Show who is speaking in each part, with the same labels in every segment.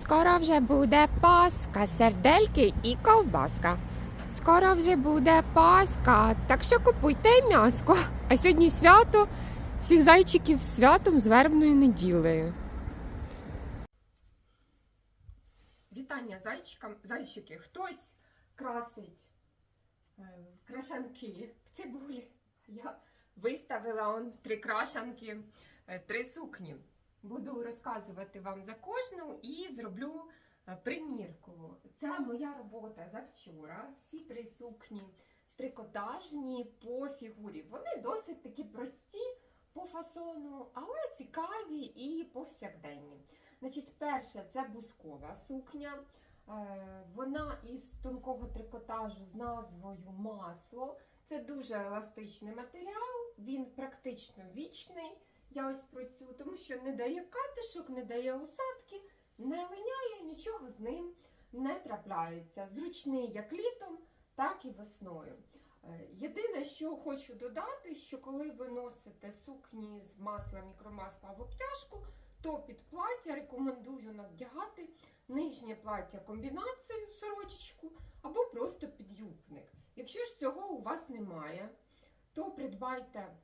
Speaker 1: Скоро вже буде Пасха, сердельки і ковбаска. Скоро вже буде Пасха, так що купуйте м'яско. А сьогодні свято всіх зайчиків святом з вербною неділею. Вітання зайчикам. Зайчики, хтось красить е, крашанки в цибулі. Я виставила он три крашанки, е, три сукні. Буду розказувати вам за кожну і зроблю е, примірку. Це моя робота за вчора. Всі три сукні трикотажні по фігурі. Вони досить такі прості по фасону, але цікаві і повсякденні. Значить, перше це бускова сукня. Е, Вона із тонкого трикотажу з назвою масло. Це дуже еластичний матеріал, він практично вічний. Я ось про цю, тому що не дає катишок, не дає осадки, не линяє, нічого з ним не трапляється. Зручний як літом, так і весною. Е, Єдине, що хочу додати, що коли ви носите сукні з масла мікромасла в обтяжку, то під плаття рекомендую надягати нижнє плаття комбінацію сорочечку або просто підюбник. Якщо ж цього у вас немає, то придбайте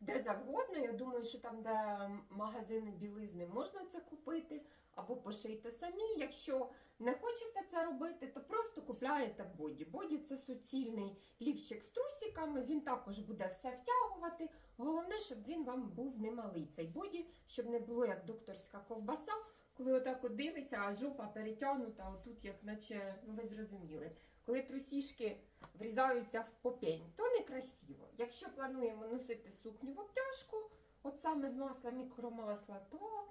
Speaker 1: де завгодно. Я думаю, що там, де магазини білизни, можна це купити або пошийте самі. Якщо не хочете це робити, то просто купляєте боді. Боді це суцільний лівчик з трусиками, він також буде все втягувати. Головне, щоб він вам був немалий цей боді, щоб не було як докторська ковбаса, коли отак от дивиться, а жопа перетягнута, отут, як наче, ну ви зрозуміли. Коли трусішки врізаються в попень, то некрасиво. Якщо плануємо носити сукню в обтяжку, от саме з масла мікромасла, то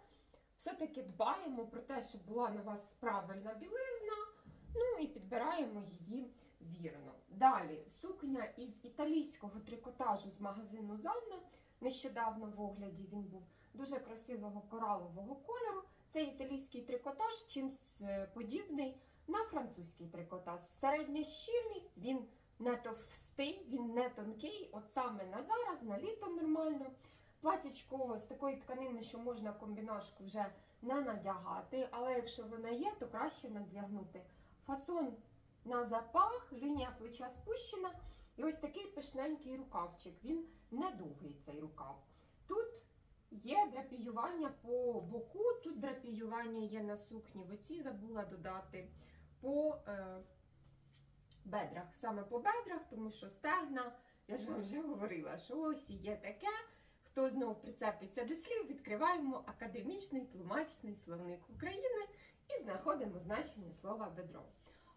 Speaker 1: все-таки дбаємо про те, щоб була на вас правильна білизна, ну і підбираємо її вірно. Далі сукня із італійського трикотажу з магазину Занна. Нещодавно в огляді він був дуже красивого коралового кольору. Цей італійський трикотаж чимсь е, подібний на французький трикотаж. Середня щільність, він не товстий, він не тонкий. От саме на зараз, на літо нормально. Платячко з такої тканини, що можна комбінашку вже не надягати, але якщо вона є, то краще надягнути. Фасон на запах, лінія плеча спущена, і ось такий пишненький рукавчик. Він не довгий цей рукав. Тут є драпіювання по боку, тут драпіювання є на сукні. В оці забула додати по е, бедрах. Саме по бедрах, тому що стегна, я ж вам вже говорила, що ось є таке. Хто знову прицепиться до слів, відкриваємо академічний тлумачний словник України і знаходимо значення слова бедро.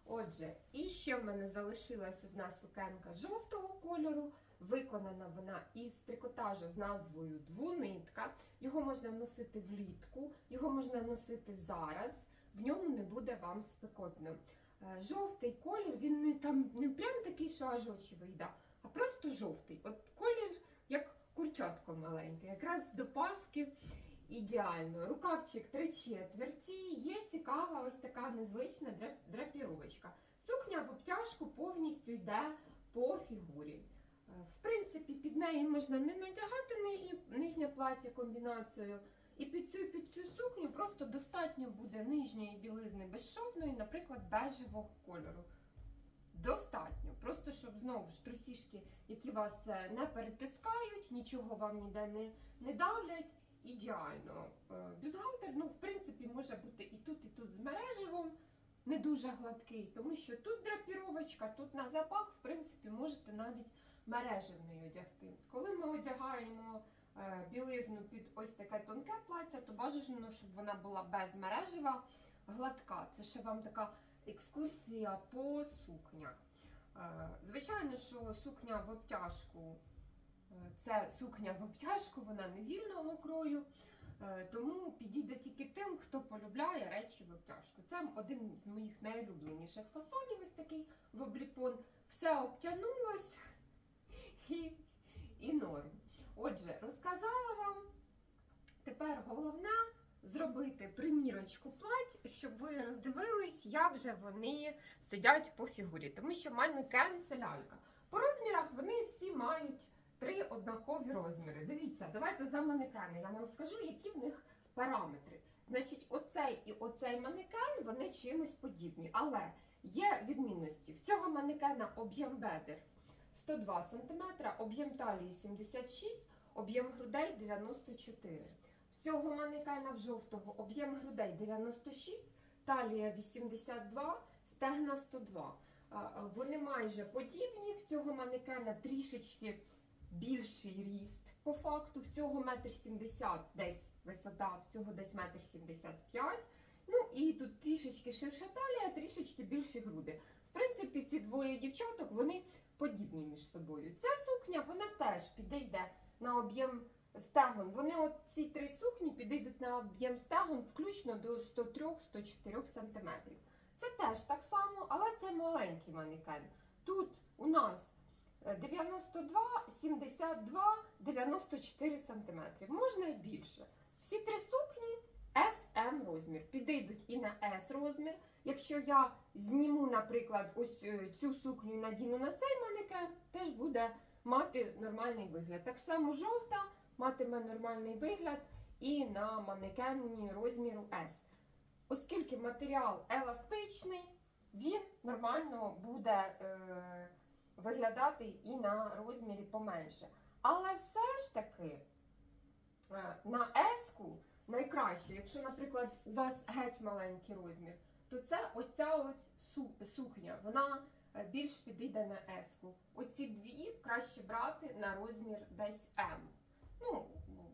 Speaker 1: Отже, і ще в мене залишилась одна сукенка жовтого кольору. Виконана вона із трикотажу з назвою двунитка. Його можна носити влітку, його можна носити зараз. В ньому не буде вам спекотно. Е, Жовтий колір, він не там не прям такий, що аж очі вийде, а просто жовтий. От колір як курчатко маленьке, якраз до паски ідеально. Рукавчик три четверті, є цікава ось така незвична драпіровочка. Сукня в обтяжку повністю йде по фігурі. Е, В принципі, під неї можна не надягати нижню, нижнє плаття комбінацією. І під цю, під цю сукню просто достатньо буде нижньої білизни безшовної, наприклад, бежевого кольору. Достатньо. Просто щоб знову ж трусішки, які вас е, не перетискають, нічого вам ніде не, не давлять. Ідеально. Е, Бюстгальтер, ну, в принципі, може бути і тут, і тут з мереживом. Не дуже гладкий, тому що тут драпіровочка, тут на запах, в принципі, можете навіть мережевний одягти. Коли ми одягаємо білизну під ось таке тонке плаття, то бажано, щоб вона була без мережева, гладка. Це ще вам така екскурсія по сукнях. Е, Звичайно, що сукня в обтяжку е, це сукня в обтяжку, вона не вільного крою. Е, Тому підійде тільки тим, хто полюбляє речі в обтяжку. Це один з моїх найулюбленіших фасонів, ось такий в обліпон. Все обтянулось і, і норм. Отже, розказала вам. Тепер головне зробити примірочку плать, щоб ви роздивились, як же вони сидять по фігурі. Тому що манекен це лялька. По розмірах вони всі мають три однакові розміри. Дивіться, давайте за манекени. Я вам скажу, які в них параметри. Значить, оцей і оцей манекен вони чимось подібні. Але є відмінності. В цього манекена об'єм бедер 102 см, об'єм талії 76 об'єм грудей 94. В цього манекена в жовтого об'єм грудей 96, талія 82, стегна 102. А, а, Вони майже подібні. В цього манекена трішечки більший ріст по факту. В цього метр сімдесят десь висота, в цього десь метр сімдесят п'ять. Ну і тут трішечки ширша талія, трішечки більші груди. В принципі, ці двоє дівчаток вони подібні між собою. Ця сукня вона теж підійде на об'єм стегон. Вони от ці три сукні підійдуть на об'єм стегон включно до 103-104 см. Це теж так само, але це маленький манекен. Тут у нас е, 92, 72, 94 см. Можна і більше. Всі три сукні SM розмір. Підійдуть і на S розмір. Якщо я зніму, наприклад, ось е, цю сукню і надіну на цей манекен, теж буде мати нормальний вигляд. Так само жовта матиме нормальний вигляд і на манекені розміру S. Оскільки матеріал еластичний, він нормально буде е, виглядати і на розмірі поменше. Але все ж таки е, на S-ку найкраще, якщо, наприклад, у вас геть маленький розмір, то це оця от су- сукня. Вона більш підійде на S-ку. Оці дві краще брати на розмір десь M. Ну,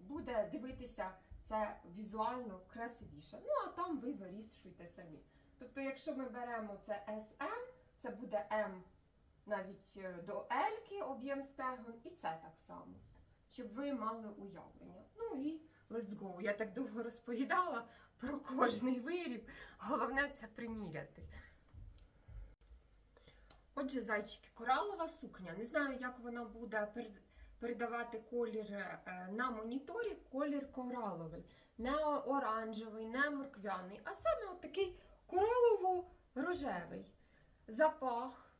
Speaker 1: буде дивитися це візуально красивіше. Ну, а там ви вирішуйте самі. Тобто, якщо ми беремо це SM, це буде M навіть е, до L об'єм стегон, і це так само, щоб ви мали уявлення. Ну і let's go. Я так довго розповідала про кожний виріб. Головне це приміряти. Отже, зайчики, коралова сукня. Не знаю, як вона буде передавати колір е, на моніторі, колір кораловий. Не оранжевий, не морквяний, а саме от такий коралово-рожевий. Запах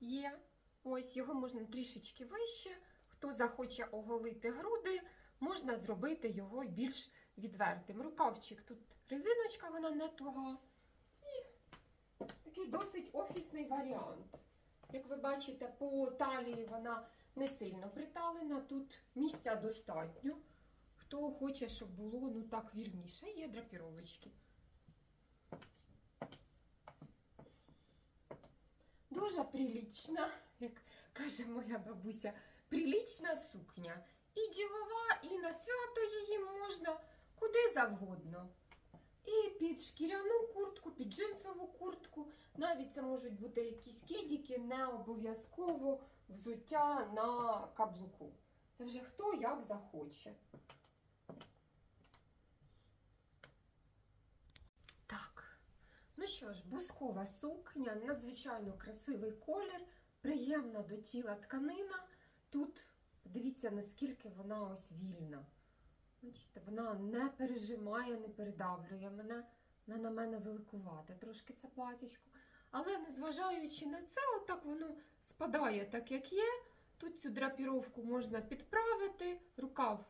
Speaker 1: є. Ось його можна трішечки вище. Хто захоче оголити груди, можна зробити його більш відвертим. Рукавчик тут резиночка, вона не туга. І такий досить офісний варіант. Як ви бачите, по талії вона не сильно приталена, тут місця достатньо. Хто хоче, щоб було ну так вільніше, є драпіровочки. Дуже прилічна, як каже моя бабуся, прилічна сукня. І ділова, і на свято її можна куди завгодно. І під шкіряну куртку, під джинсову куртку. Навіть це можуть бути якісь кедіки, не обов'язково взуття на каблуку. Це вже хто як захоче. Так. Ну що ж, бускова сукня, надзвичайно красивий колір, приємна до тіла тканина. Тут подивіться, наскільки вона ось вільна. Бачите, вона не пережимає, не передавлює мене. Вона на мене великувата трошки це платічко. Але незважаючи на це, отак воно спадає так, як є. Тут цю драпіровку можна підправити. Рукав,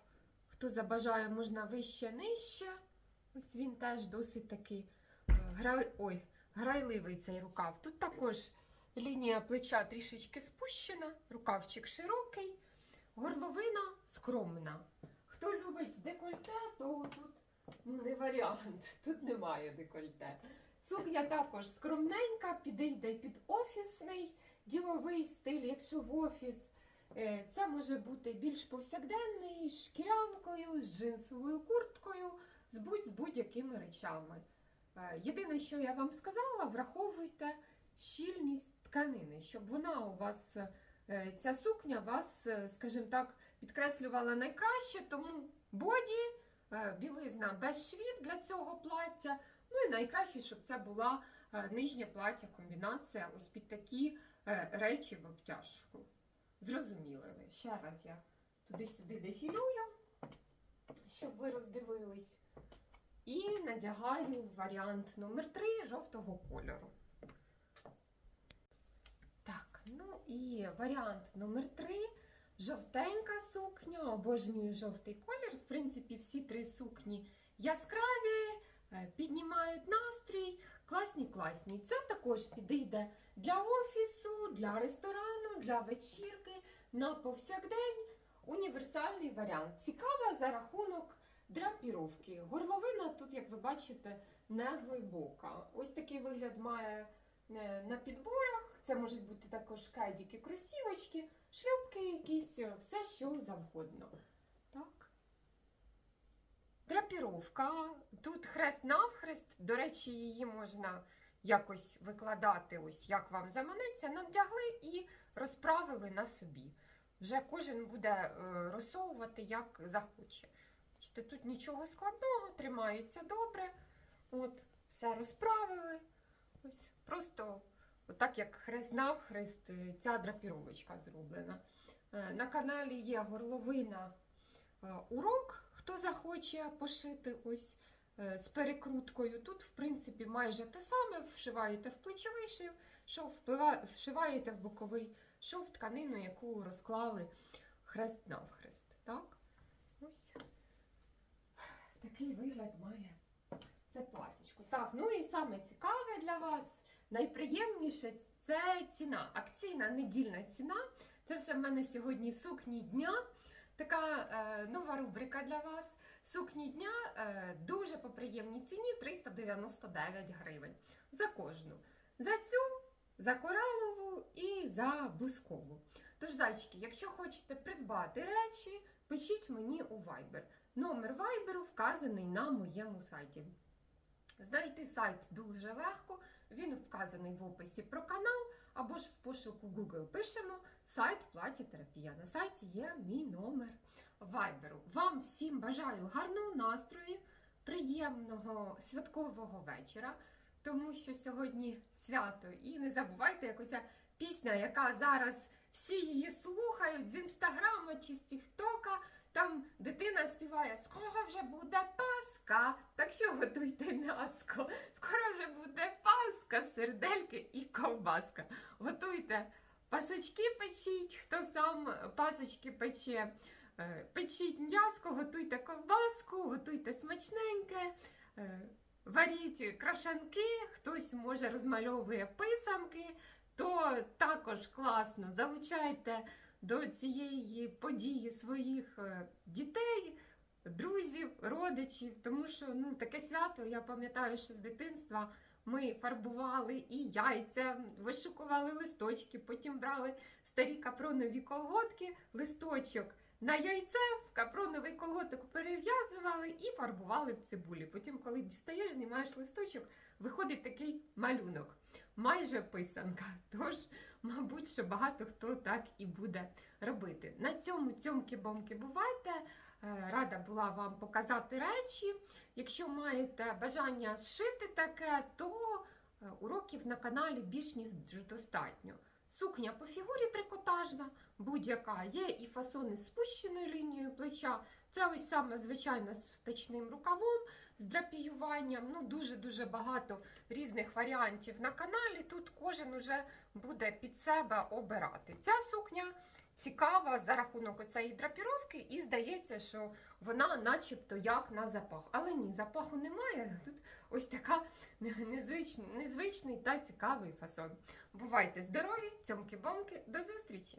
Speaker 1: хто забажає, можна вище, нижче. Ось він теж досить такий е, грай... Ой, грайливий цей рукав. Тут також лінія плеча трішечки спущена, рукавчик широкий, горловина скромна. Хто любить декольте, то тут не варіант, тут немає декольте. Сукня також скромненька, підійде під офісний діловий стиль, якщо в офіс. Е, Це може бути більш повсякденний, з шкірянкою, з джинсовою курткою, з будь- будь-якими речами. Е, Єдине, що я вам сказала, враховуйте щільність тканини, щоб вона у вас, ця сукня вас, е, скажімо так, підкреслювала найкраще, тому боді, е, білизна без швів для цього плаття. Ну і найкраще, щоб це була е, нижнє плаття, комбінація ось під такі е, речі в обтяжку. Зрозуміли ви. Ще раз я туди-сюди дефілюю, щоб ви роздивились. І надягаю варіант номер 3 жовтого кольору. Ну і варіант номер 3 жовтенька сукня, обожнюю жовтий колір. В принципі, всі три сукні яскраві, е, піднімають настрій. Класні, класні. Це також підійде для офісу, для ресторану, для вечірки, на повсякдень. Універсальний варіант. Цікава за рахунок драпіровки. Горловина тут, як ви бачите, не глибока. Ось такий вигляд має е, на підборах. Це можуть бути також кайдіки, кросівочки, шлюпки якісь, е, все що завгодно. Так. Драпіровка. Тут хрест навхрест. До речі, її можна якось викладати, ось як вам заманеться, надягли і розправили на собі. Вже кожен буде е, розсовувати як захоче. Тут нічого складного, тримається добре. От, все розправили. Ось просто отак, як хрест навхрест, е, ця драпіровочка зроблена. Е, На каналі є горловина е, урок, хто захоче пошити ось з перекруткою. Тут, в принципі, майже те саме. Вшиваєте в плечовий шив, шов, вшиваєте в боковий шов тканину, яку розклали хрест навхрест. Так? Ось такий вигляд має це платічко. Так, ну і саме цікаве для вас, найприємніше це ціна. Акційна недільна ціна. Це все в мене сьогодні сукні дня. Така е, нова рубрика для вас. Сукні дня е, дуже по приємній ціні 399 гривень за кожну. За цю, за коралову і за бускову. Тож, зайчики, якщо хочете придбати речі, пишіть мені у Viber. Номер Viber вказаний на моєму сайті. Знайти сайт дуже легко, він вказаний в описі про канал, або ж в пошуку Google пишемо сайт платітерапія. На сайті є мій номер Viber. Вам всім бажаю гарного настрою, приємного святкового вечора, тому що сьогодні свято. І не забувайте, як оця пісня, яка зараз всі її слухають з інстаграма чи з Тіктока. Там дитина співає Скоро вже буде Пасха, так що готуйте м'яско. Скоро вже буде Пасха, сердельки і ковбаска. Готуйте пасочки печіть, хто сам пасочки пече. Е, Печіть м'яско, готуйте ковбаску, готуйте смачненьке, е, варіть крашанки, хтось може розмальовує писанки, то також класно. Залучайте до цієї події своїх е, дітей, друзів, родичів, тому що ну, таке свято, я пам'ятаю, що з дитинства ми фарбували і яйця, вишукували листочки, потім брали старі капронові колготки, листочок на яйце, в капроновий колготок перев'язували і фарбували в цибулі. Потім, коли дістаєш, знімаєш листочок, виходить такий малюнок. Майже писанка. Тож, мабуть, що багато хто так і буде робити. На цьому цьомки-бомки бувайте. Е, Рада була вам показати речі. Якщо маєте бажання шити таке, то е, уроків на каналі більш ніж достатньо. Сукня по фігурі трикотажна, будь-яка. Є і фасони з спущеною лінією плеча. Це ось саме звичайно з втачним рукавом, з драпіюванням. Ну, дуже-дуже багато різних варіантів на каналі. Тут кожен уже буде під себе обирати. Ця сукня цікава за рахунок цієї драпіровки, і здається, що вона начебто як на запах. Але ні, запаху немає. Тут ось така незвичний, незвичний та цікавий фасон. Бувайте здорові, цьомки-бомки, до зустрічі!